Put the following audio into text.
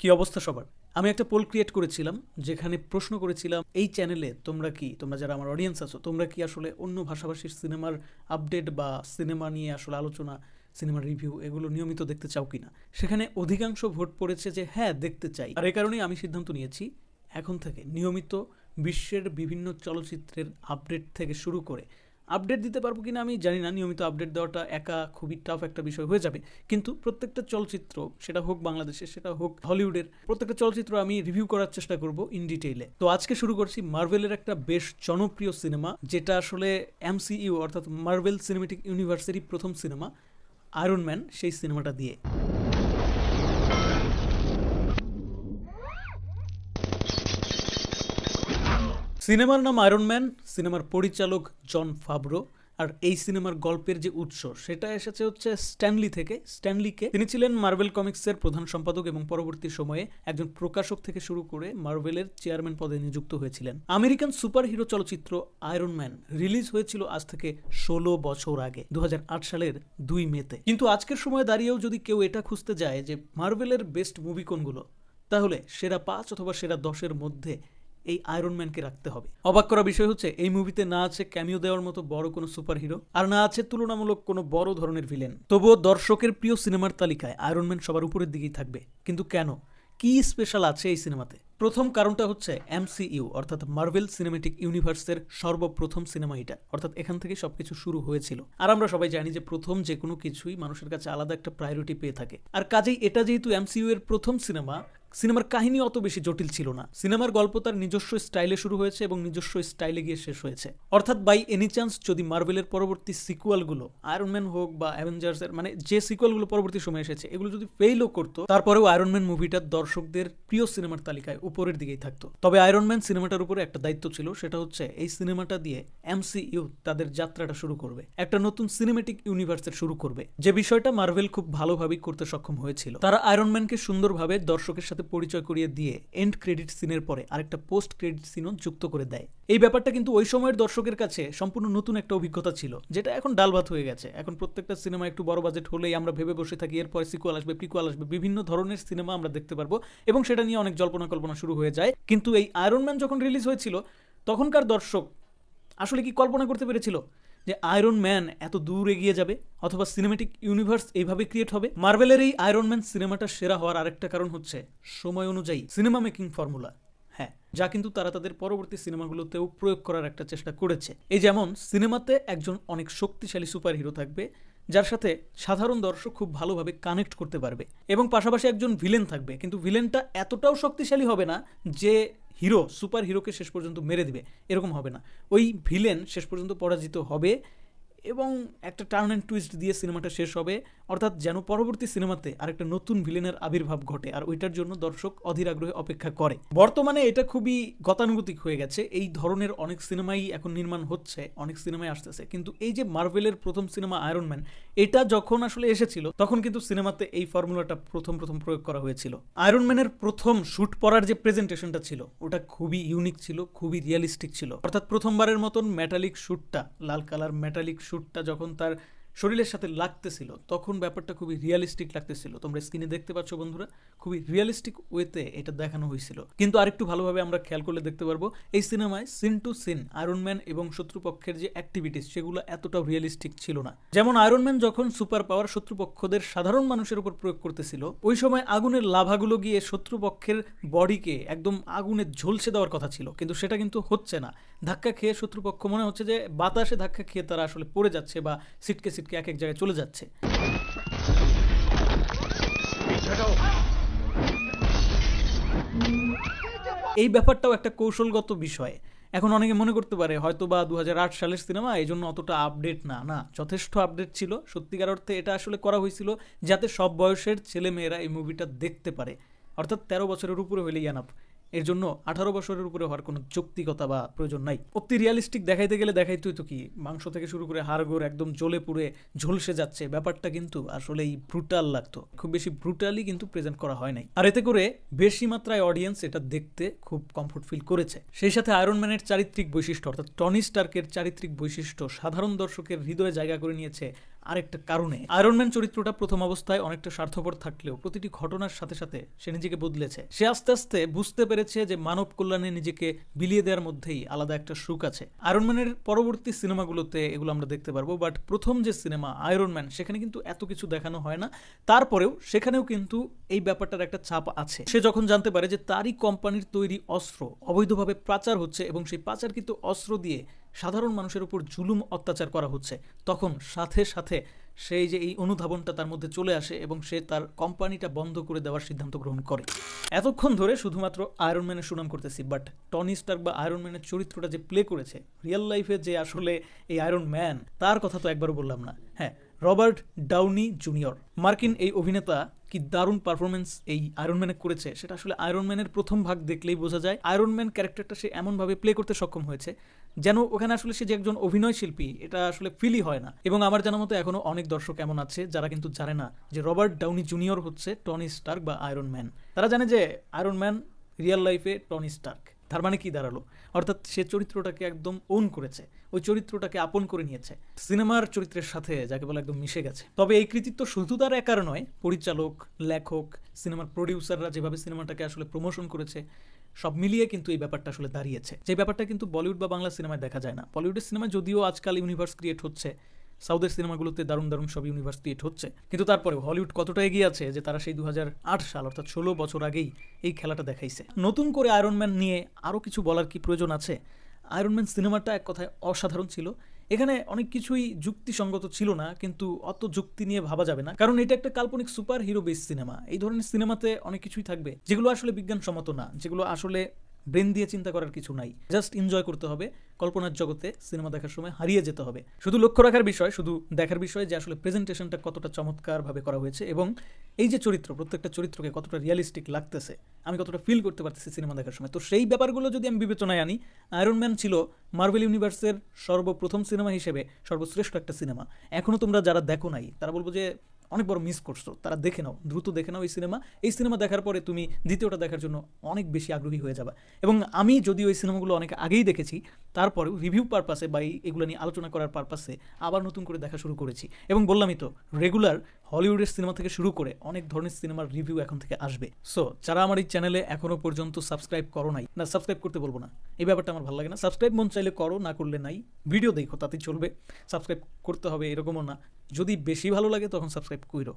কি অবস্থা সবার? আমি একটা পোল ক্রিয়েট করেছিলাম, যেখানে প্রশ্ন করেছিলাম, এই চ্যানেলে তোমরা কি? তোমরা যারা আমার অডিয়েন্স আছো, তোমরা কি আসলে অন্য ভাষাভাষীর সিনেমার আপডেট বা সিনেমা নিয়ে আসলে আলোচনা সিনেমার রিভিউ এগুলো নিয়মিত দেখতে চাও কিনা? সেখানে অধিকাংশ ভোট পড়েছে যে হ্যাঁ দেখতে চাই। আর এ কারণেই আমি সিদ্ধান্ত নিয়েছি, এখন থেকে নিয়মিত বিশ্বের বিভিন্ন চলচ্চিত্রের আপডেট থেকে শুরু করে আপডেট দিতে পারব কিনা আমি জানি না। নিয়মিত আপডেট দেওয়াটা একা খুবই টাফ একটা বিষয় হয়ে যাবে। কিন্তু প্রত্যেকটা চলচ্চিত্র, সেটা হোক বাংলাদেশের, সেটা হোক হলিউডের প্রত্যেকটা চলচ্চিত্র আমি রিভিউ করার চেষ্টা করব ইন ডিটেইলে তো আজকে শুরু করছি মার্ভেলের একটা বেশ জনপ্রিয় সিনেমা যেটা আসলে এমসিইউ অর্থাৎ মার্ভেল সিনেমেটিক ইউনিভার্সেরই প্রথম সিনেমা আয়রন ম্যান সেই সিনেমাটা দিয়ে। সিনেমার নাম আয়রন ম্যান সিনেমার পরিচালক জন ফাবরো, আর এই সিনেমার গল্পের যে উৎস সেটা এসেছে হচ্ছে স্ট্যানলি থেকে। স্ট্যানলিকে তিনি ছিলেন মার্ভেল কমিক্সের প্রধান সম্পাদক এবং পরবর্তী সময়ে একজন প্রকাশক থেকে শুরু করে মার্ভেলের চেয়ারম্যান পদে নিযুক্ত হয়েছিলেন। আমেরিকান সুপার হিরো চলচ্চিত্র আয়রন ম্যান রিলিজ হয়েছিল আজ থেকে ষোলো বছর আগে দু হাজার আট সালের দুই মেতে। কিন্তু আজকের সময় দাঁড়িয়েও যদি কেউ এটা খুঁজতে যায় যে মার্ভেলের বেস্ট মুভি কোনগুলো, তাহলে সেরা পাঁচ অথবা সেরা দশের মধ্যে এই আয়রন ম্যানকে রাখতে হবে। অবাক করা বিষয় হচ্ছে, এই মুভিতে না আছে ক্যামিও দেওয়ার মতো বড় কোনো সুপার হিরো আর না আছে তুলনামূলক কোনো বড় ধরনের ভিলেন তবুও দর্শকের প্রিয় সিনেমার তালিকায় আয়রন ম্যান সবার উপরের দিকেই থাকবে। কিন্তু কেন? কি স্পেশাল আছে এই সিনেমাতে? প্রথম কারণটা হচ্ছে এমসিইউ অর্থাৎ মার্ভেল সিনেমেটিক ইউনিভার্সের সর্বপ্রথম সিনেমা এটা। অর্থাৎ এখান থেকে সবকিছু শুরু হয়েছিল। আর আমরা সবাই জানি যে প্রথম যে কোনো কিছুই মানুষের কাছে আলাদা একটা প্রায়োরিটি পেয়ে থাকে। আর কাজেই এটা যেহেতু এমসিইউ এর প্রথম সিনেমা সিনেমার কাহিনী অত বেশি জটিল ছিল না। সিনেমার গল্প তার নিজস্ব স্টাইলে শুরু হয়েছে এবং নিজস্ব স্টাইলে গিয়ে শেষ হয়েছে। অর্থাৎ বাই এনি চান্স যদি মার্ভেলের পরবর্তী সিকুয়ালগুলো আয়রনম্যান হোক বা অ্যাভেঞ্জার্সের মানে যে সিকুয়ালগুলো পরবর্তী সময় এসেছে, এগুলো যদি ফেইলও করতো, তারপরেও আয়রনম্যান মুভিটা দর্শকদের প্রিয় সিনেমার তালিকায় উপরের দিকেই থাকতো। তবে আয়রনম্যান সিনেমাটার উপরে একটা দায়িত্ব ছিল, সেটা হচ্ছে এই সিনেমাটা দিয়ে এমসিইউ তাদের যাত্রাটা শুরু করবে। একটা নতুন সিনেমেটিক ইউনিভার্সের শুরু করবে। যে বিষয়টা মার্ভেল খুব ভালোভাবেই করতে সক্ষম হয়েছিল। তারা আয়রনম্যানকে সুন্দরভাবে দর্শকের সাথে পরিচয় করিয়ে দিয়ে এন্ড ক্রেডিট সিনের পরে আরেকটা পোস্ট ক্রেডিট সিনও যুক্ত করে দেয়। এই ব্যাপারটা কিন্তু ওই সময়ের দর্শকের কাছে সম্পূর্ণ নতুন একটা অভিজ্ঞতা ছিল, যেটা এখন ডালভাত হয়ে গেছে। এখন প্রত্যেকটা সিনেমা একটু বড় বাজেট হলেই আমরা ভেবে বসে থাকি, এরপরে সিকুয়াল আসবে প্রিকুয়াল আসবে, বিভিন্ন ধরনের সিনেমা আমরা দেখতে পারব এবং সেটা নিয়ে অনেক জল্পনা কল্পনা শুরু হয়ে যায়। কিন্তু এই আয়রন ম্যান যখন রিলিজ হয়েছিল, তখনকার দর্শক আসলে কি কল্পনা করতে পেরেছিল? যে আয়রন ম্যান এত দূর এগিয়ে যাবে অথবা সিনেমেটিক ইউনিভার্স এইভাবে ক্রিয়েট হবে মার্ভেলের এই আয়রন ম্যান সিনেমাটা সেরা হওয়ার আরেকটা কারণ হচ্ছে সময় অনুযায়ী সিনেমা মেকিং ফর্মুলা হ্যাঁ যা কিন্তু তারা তাদের পরবর্তী সিনেমাগুলোতেও প্রয়োগ করার একটা চেষ্টা করেছে। এই যেমন সিনেমাতে একজন অনেক শক্তিশালী সুপার হিরো থাকবে, যার সাথে সাধারণ দর্শক খুব ভালোভাবে কানেক্ট করতে পারবে এবং পাশাপাশি একজন ভিলেন থাকবে, কিন্তু ভিলেনটা এতটাও শক্তিশালী হবে না যে হিরো সুপার হিরোকে শেষ পর্যন্ত মেরে দিবে, এরকম হবে না। ওই ভিলেন শেষ পর্যন্ত পরাজিত হবে এবং একটা টার্ন অ্যান্ড টুইস্ট দিয়ে সিনেমাটা শেষ হবে। অর্থাৎ যেন পরবর্তী সিনেমাতে আরেকটা নতুন ভিলেনের আবির্ভাব ঘটে আর ওইটার জন্য দর্শক অধীর আগ্রহে অপেক্ষা করে। বর্তমানে এটা খুবই গতানুগতিক হয়ে গেছে। এই ধরনের অনেক সিনেমাই এখন নির্মাণ হচ্ছে, অনেক সিনেমাই আসতেছে। কিন্তু এই যে মার্ভেলের প্রথম সিনেমা আয়রন ম্যান এটা যখন আসলে এসেছিল, তখন কিন্তু সিনেমাতে এই ফর্মুলাটা প্রথম প্রথম প্রয়োগ করা হয়েছিল। আয়রন ম্যানের প্রথম শ্যুট পড়ার যে প্রেজেন্টেশনটা ছিল, ওটা খুবই ইউনিক ছিল, খুবই রিয়েলিস্টিক ছিল। অর্থাৎ প্রথমবারের মতন মেটালিক শ্যুটটা লাল কালার মেটালিক শ্যুটটা যখন তার শরীরের সাথে লাগতেছিল, তখন ব্যাপারটা খুবই রিয়ালিস্টিক লাগতেছিল। তোমরা স্ক্রিনে দেখতে পাচ্ছ বন্ধুরা খুবই রিয়েলিস্টিক ওয়েতে এটা দেখানো হয়েছিল। কিন্তু আরেকটু ভালোভাবে আমরা খেয়াল করলে দেখতে পারব, এই সিনেমায় scene to scene Iron Man এবং শত্রুপক্ষের যে অ্যাক্টিভিটিস সেগুলো এতটাও রিয়েলিস্টিক ছিল না। যেমন আয়রন ম্যান যখন সুপার পাওয়ার শত্রুপক্ষদের সাধারণ মানুষের উপর প্রয়োগ করতেছিল, ওই সময় আগুনের লাভাগুলো গিয়ে শত্রুপক্ষের বডিকে একদম আগুনে ঝলসে দেওয়ার কথা ছিল। কিন্তু সেটা কিন্তু হচ্ছে না। ধাক্কা খেয়ে শত্রুপক্ষ মনে হচ্ছে যে বাতাসে ধাক্কা খেয়ে তারা আসলে পড়ে যাচ্ছে বা সিটকে সিটকে এক এক জায়গায় চলে যাচ্ছে। এই ব্যাপারটাও একটা কৌশলগত বিষয়। এখন অনেকে মনে করতে পারে হয়তো বা দু হাজার আট সালের সিনেমা এই জন্য অতটা আপডেট না। না, যথেষ্ট আপডেট ছিল। সত্যিকার অর্থে এটা আসলে করা হয়েছিল যাতে সব বয়সের ছেলেমেয়েরা এই মুভিটা দেখতে পারে। অর্থাৎ তেরো বছরের উপরে হইলে আনাপ এর জন্য আঠারো বছরের উপরে হওয়ার কোনো যৌক্তিকতা বা প্রয়োজন নাই। অতি রিয়ালিস্টিক দেখাইতে গেলে দেখাইতেই তো কি, মাংস থেকে শুরু করে হাড়গোড় একদম জ্বলে পুড়ে ঝলসে যাচ্ছে, ব্যাপারটা কিন্তু আসলেই ব্রুটাল লাগতো। খুব বেশি ব্রুটালি কিন্তু প্রেজেন্ট করা হয় নাই। আর এতে করে বেশি মাত্রায় অডিয়েন্স এটা দেখতে খুব কমফোর্ট ফিল করেছে। সেই সাথে আয়রন ম্যানের চারিত্রিক বৈশিষ্ট্য, অর্থাৎ টনি স্টার্কের চারিত্রিক বৈশিষ্ট্য সাধারণ দর্শকের হৃদয়ে জায়গা করে নিয়েছে আরেকটা কারণে। আয়রনম্যান চরিত্রটা প্রথম অবস্থায় অনেকটা স্বার্থপর থাকলেও প্রতিটি ঘটনার সাথে সাথে সে নিজেকে বদলেছে। সে আস্তে আস্তে বুঝতে পেরেছে যে মানব কল্যাণে নিজেকে বিলিয়ে দেওয়ার মধ্যেই আলাদা একটা সুখ আছে। আয়রনম্যানের পরবর্তী সিনেমাগুলোতে এগুলো আমরা দেখতে পারব বাট প্রথম যে সিনেমা আয়রনম্যান সেখানে কিন্তু এত কিছু দেখানো হয় না। তারপরেও সেখানেও কিন্তু এই ব্যাপারটার একটা চাপ আছে। সে যখন জানতে পারে যে তারই কোম্পানির তৈরি অস্ত্র অবৈধভাবে পাচার হচ্ছে এবং সেই পাচারকৃত অস্ত্র দিয়ে সাধারণ মানুষের উপর জুলুম অত্যাচার করা হচ্ছে। তখন সাথে সাথে সেই যে এই অনুধাবনটা তার মধ্যে চলে আসে এবং সে তার কোম্পানিটা বন্ধ করে দেওয়ার সিদ্ধান্ত গ্রহণ করে। এতক্ষণ ধরে শুধুমাত্র আয়রন ম্যানের সুনাম করতেছি বাট টনি স্টার্ক বা আয়রন ম্যানের চরিত্রটা যে প্লে করেছে রিয়েল লাইফে যে আসলে এই আয়রন ম্যান তার কথা তো একবারও বললাম না। হ্যাঁ রবার্ট ডাউনি জুনিয়র। মার্কিন এই অভিনেতা কি দারুণ পারফরমেন্স এই আয়রন ম্যানে করেছে, সেটা আসলে আয়রন ম্যানের প্রথম ভাগ দেখলেই বোঝা যায়। আয়রন ম্যান ক্যারেক্টারটা সে এমনভাবে প্লে করতে সক্ষম হয়েছে যেন ওখানে আসলে সে যে একজন অভিনয় শিল্পী, এটা আসলে ফিলই হয় না। এবং আমার জানা মতো এখনও অনেক দর্শক এমন আছে, যারা কিন্তু জানে না যে রবার্ট ডাউনি জুনিয়র হচ্ছে টনি স্টার্ক বা আয়রন ম্যান। তারা জানে যে আয়রন ম্যান রিয়েল লাইফে টনি স্টার্ক। তার মানে কি দাঁড়াল? অর্থাৎ সে চরিত্রটাকে একদম ওন করেছে। ওই চরিত্রটাকে আপন করে নিয়েছে। সিনেমার চরিত্রের সাথে যাকে বলে একদম মিশে গেছে। তবে এই কৃতিত্ব শুধু তার একার নয়, পরিচালক, লেখক, সিনেমার প্রডিউসাররা যেভাবে সিনেমাটাকে আসলে প্রমোশন করেছে, সব মিলিয়ে কিন্তু এই ব্যাপারটা আসলে দাঁড়িয়েছে। যে ব্যাপারটা কিন্তু বলিউড বা বাংলা সিনেমায় দেখা যায় না। বলিউডের সিনেমা যদিও আজকাল ইউনিভার্স ক্রিয়েট হচ্ছে সাউথের সিনেমাগুলোতে দারুণ দারুণ সব ইউনিভার্স ক্রিয়েট হচ্ছে। কিন্তু তারপরে হলিউড কতটা এগিয়ে আছে যে তারা সেই দু সাল, অর্থাৎ ষোলো বছর আগেই এই খেলাটা দেখাইছে। নতুন করে আয়রন ম্যান নিয়ে আরও কিছু বলার কি প্রয়োজন আছে? আয়রন ম্যান সিনেমাটা এক কথায় অসাধারণ ছিল। এখানে অনেক কিছুই যুক্তিসঙ্গত ছিল না, কিন্তু অত যুক্তি নিয়ে ভাবা যাবে না। কারণ এটা একটা কাল্পনিক সুপার হিরো বেস সিনেমা এই ধরনের সিনেমাতে অনেক কিছুই থাকবে যেগুলো আসলে বিজ্ঞানসম্মত না, যেগুলো আসলে ব্রেন দিয়ে চিন্তা করার কিছু নাই। জাস্ট এনজয় করতে হবে। কল্পনার জগতে সিনেমা দেখার সময় হারিয়ে যেতে হবে। শুধু লক্ষ্য রাখার বিষয়, শুধু দেখার বিষয় যে আসলে প্রেজেন্টেশনটা কতটা চমৎকারভাবে করা হয়েছে এবং এই যে চরিত্র, প্রত্যেকটা চরিত্রকে কতটা রিয়ালিস্টিক লাগতেছে, আমি কতটা ফিল করতে পারতেছি সিনেমা দেখার সময়। তো সেই ব্যাপারগুলো যদি আমি বিবেচনায় আনি আয়রন ম্যান ছিল মার্বেল ইউনিভার্সের সর্বপ্রথম সিনেমা হিসেবে সর্বশ্রেষ্ঠ একটা সিনেমা। এখনও তোমরা যারা দেখো নাই, তারা বলব যে অনেক বড় মিস করছ। তারা দেখে নাও, দ্রুত দেখে নাও এই সিনেমা এই সিনেমা দেখার পরে তুমি দ্বিতীয়টা দেখার জন্য অনেক বেশি আগ্রহী হয়ে যাবে। এবং আমি যদি ওই সিনেমাগুলো অনেক আগেই দেখেছি তারপরেও রিভিউ পারপাসে বা এগুলো নিয়ে আলোচনা করার পারপাসে আবার নতুন করে দেখা শুরু করেছি। এবং বললামই তো রেগুলার হলিউডের সিনেমা থেকে শুরু করে অনেক ধরনের সিনেমার রিভিউ এখন থেকে আসবে। সো যারা আমার এই চ্যানেলে এখনও পর্যন্ত সাবস্ক্রাইব করো নাই, না সাবস্ক্রাইব করতে বলব না। এই ব্যাপারটা আমার ভালো লাগে না। সাবস্ক্রাইব মন চাইলে করো, না করলে নাই। ভিডিও দেখো তাতে চলবে। সাবস্ক্রাইব করতে হবে, এরকমও না। যদি বেশি ভালো লাগে তখন সাবস্ক্রাইব করো